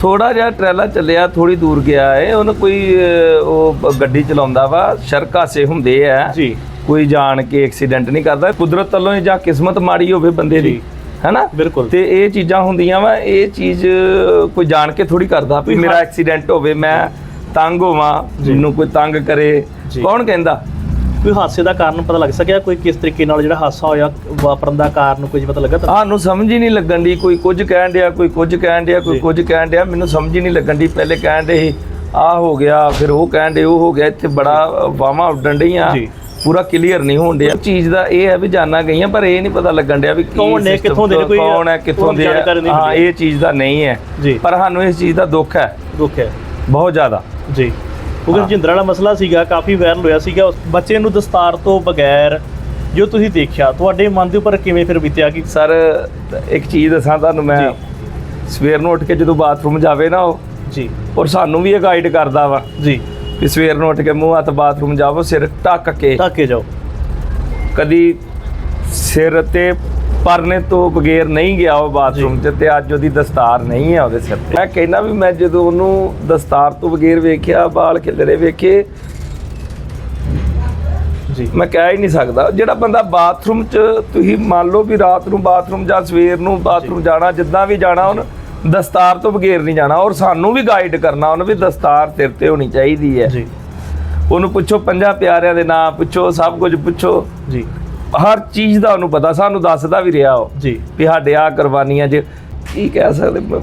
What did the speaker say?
ਥੋੜਾ ਜਿਹਾ ਟਰੈਲਾ ਚੱਲਿਆ ਥੋੜੀ ਦੂਰ ਗਿਆ ਏ ਉਹਨੂੰ ਕੋਈ ਉਹ ਗੱਡੀ ਚਲਾਉਂਦਾ ਵਾ ਸੜਕ ਹਾਸੇ ਹੁੰਦੇ ਆ ਜੀ ਕੋਈ ਜਾਣ ਕੇ ਐਕਸੀਡੈਂਟ ਨਹੀਂ ਕਰਦਾ ਕੁਦਰਤ ਵੱਲੋਂ ਹੀ ਜਾਂ ਕਿਸਮਤ ਮਾੜੀ ਹੋਵੇ ਬੰਦੇ ਦੀ। ਹੈਨਾ ਬਿਲਕੁਲ। ਤੇ ਇਹ ਚੀਜ਼ਾਂ ਹੁੰਦੀਆਂ ਵਾ ਇਹ ਚੀਜ਼ ਕੋਈ ਜਾਣ ਕੇ ਥੋੜੀ ਕਰਦਾ ਵੀ ਮੇਰਾ ਐਕਸੀਡੈਂਟ ਹੋਵੇ ਮੈਂ ਤੰਗ ਹੋਵਾਂ। ਮੈਨੂੰ ਕੋਈ ਤੰਗ ਕਰੇ। ਕੌਣ ਕਹਿੰਦਾ ਕੋਈ ਹਾਦਸੇ ਦਾ ਕਾਰਨ ਪਤਾ ਲੱਗ ਸਕਿਆ? ਕੋਈ ਕਿਸ ਤਰੀਕੇ ਨਾਲ ਜਿਹੜਾ ਹਾਦਸਾ ਹੋਇਆ ਵਾਪਰਨ ਦਾ ਕਾਰਨ ਕੁਝ ਪਤਾ ਲੱਗਾ ਤੁਹਾਨੂੰ? ਸਾਨੂੰ ਸਮਝ ਹੀ ਨਹੀਂ ਲੱਗਣ ਦੀ ਕੋਈ ਕੁਝ ਕਹਿਣ ਡਿਆ ਕੋਈ ਕੁਝ ਕਹਿਣ ਡਿਆ ਕੋਈ। ਕੁਝ ਕਹਿਣ ਡਿਆ ਮੈਨੂੰ ਸਮਝ ਹੀ ਨਹੀਂ ਲੱਗਣ ਦੀ ਪਹਿਲੇ ਕਹਿਣ ਡੇ ਸੀ ਆ ਹੋ ਗਿਆ ਫਿਰ ਉਹ ਕਹਿਣ ਡੇ ਉਹ ਹੋ ਗਿਆ ਇੱਥੇ ਬੜਾ ਵਾਵਾ ਉੱਡਣ ਡਈਆਂ। ਪੂਰਾ ਕਲੀਅਰ ਨਹੀਂ ਹੋਣ ਡਿਆ। ਚੀਜ਼ ਦਾ ਇਹ ਹੈ ਵੀ ਜਾਨਾਂ ਗਈਆਂ ਪਰ ਇਹ ਨਹੀਂ ਪਤਾ ਲੱਗਣ ਡਿਆ ਵੀ ਕੌਣ ਨੇ, ਕਿੱਥੋਂ ਦੇ ਕੋਈ ਕੌਣ ਹੈ ਕਿੱਥੋਂ ਦੇ ਹਾਂ। ਇਹ ਚੀਜ਼ ਦਾ ਨਹੀਂ ਹੈ। ਪਰ ਸਾਨੂੰ ਇਸ ਚੀਜ਼ ਦਾ ਦੁੱਖ ਹੈ। ਦੁੱਖ ਹੈ। ਬਹੁਤ ਜ਼ਿਆਦਾ। ਜੀ। ਕਿਉਂਕਿ ਹਾਂ। ਜਿੰਦਰਾ ਵਾਲਾ ਮਸਲਾ ਸੀਗਾ ਕਾਫੀ ਵਾਇਰਲ ਹੋਇਆ ਸੀਗਾ। ਉਸ ਬੱਚੇ ਨੂੰ ਦਸਤਾਰ ਤੋਂ ਬਗੈਰ ਜੋ ਤੁਸੀਂ ਦੇਖਿਆ ਤੁਹਾਡੇ ਮਨ ਦੇ ਉੱਪਰ ਕਿਵੇਂ ਫਿਰ ਬੀਤਿਆ ਕਿ ਸਰ ਇੱਕ ਚੀਜ਼ ਦੱਸਾਂ ਤੁਹਾਨੂੰ ਮੈਂ। ਸਵੇਰ ਨੂੰ ਉੱਠ ਕੇ ਜਦੋਂ ਬਾਥਰੂਮ ਜਾਵੇ ਨਾ ਉਹ ਜੀ। ਔਰ ਸਾਨੂੰ ਵੀ ਇਹ ਗਾਈਡ ਕਰਦਾ ਵਾ ਜੀ। ਵੀ ਸਵੇਰ ਨੂੰ ਉੱਠ ਕੇ ਮੂੰਹ ਹੱਥ ਬਾਥਰੂਮ ਜਾਵੋ ਸਿਰ ਢੱਕ ਕੇ। ਢੱਕੇ ਜਾਓ। ਕਦੀ ਸਿਰ ਤੇ ਪਰਨੇ ਤੋਂ ਬਗੈਰ ਨਹੀਂ ਗਿਆ ਉਹ ਬਾਥਰੂਮ 'ਚ ਤੇ ਅੱਜ ਉਹਦੀ ਦਸਤਾਰ ਨਹੀਂ ਹੈ ਉਹਦੇ ਸਿਰ ਤੇ। ਮੈਂ ਕਹਿੰਦਾ ਵੀ ਮੈਂ ਜਦੋਂ ਉਹਨੂੰ ਦਸਤਾਰ ਤੋਂ ਬਗੈਰ ਵੇਖਿਆ ਬਾਲ ਖਿਲਰੇ ਵੇਖੇ ਜੀ। ਮੈਂ ਕਹਿ ਹੀ ਨਹੀਂ ਸਕਦਾ। ਜਿਹੜਾ ਬੰਦਾ ਬਾਥਰੂਮ 'ਚ ਤੁਸੀਂ ਮੰਨ ਲਓ ਵੀ ਰਾਤ ਨੂੰ ਬਾਥਰੂਮ ਜਾਂ ਸਵੇਰ ਨੂੰ ਬਾਥਰੂਮ ਜਾਣਾ ਜਿੱਦਾਂ ਵੀ ਜਾਣਾ ਉਹਨੂੰ ਦਸਤਾਰ ਤੋਂ ਬਗੈਰ ਨਹੀਂ ਜਾਣਾ। ਔਰ ਸਾਨੂੰ ਵੀ ਗਾਈਡ ਕਰਨਾ ਉਹਨੂੰ ਵੀ ਦਸਤਾਰ ਸਿਰ ਤੇ ਹੋਣੀ ਚਾਹੀਦੀ ਹੈ। ਜੀ। ਉਹਨੂੰ ਪੁੱਛੋ ਪੰਜਾਂ ਪਿਆਰਿਆਂ ਦੇ ਨਾਮ ਪੁੱਛੋ ਸਭ ਕੁਝ ਪੁੱਛੋ। ਜੀ। ਹਰ ਚੀਜ਼ ਦਾ ਉਹਨੂੰ ਪਤਾ ਸਾਨੂੰ ਦੱਸਦਾ ਵੀ ਰਿਹਾ ਉਹ ਜੀ। ਵੀ ਸਾਡੇ ਆ ਕੁਰਬਾਨੀਆਂ 'ਚ ਕੀ ਕਹਿ ਸਕਦੇ ਮੈਂ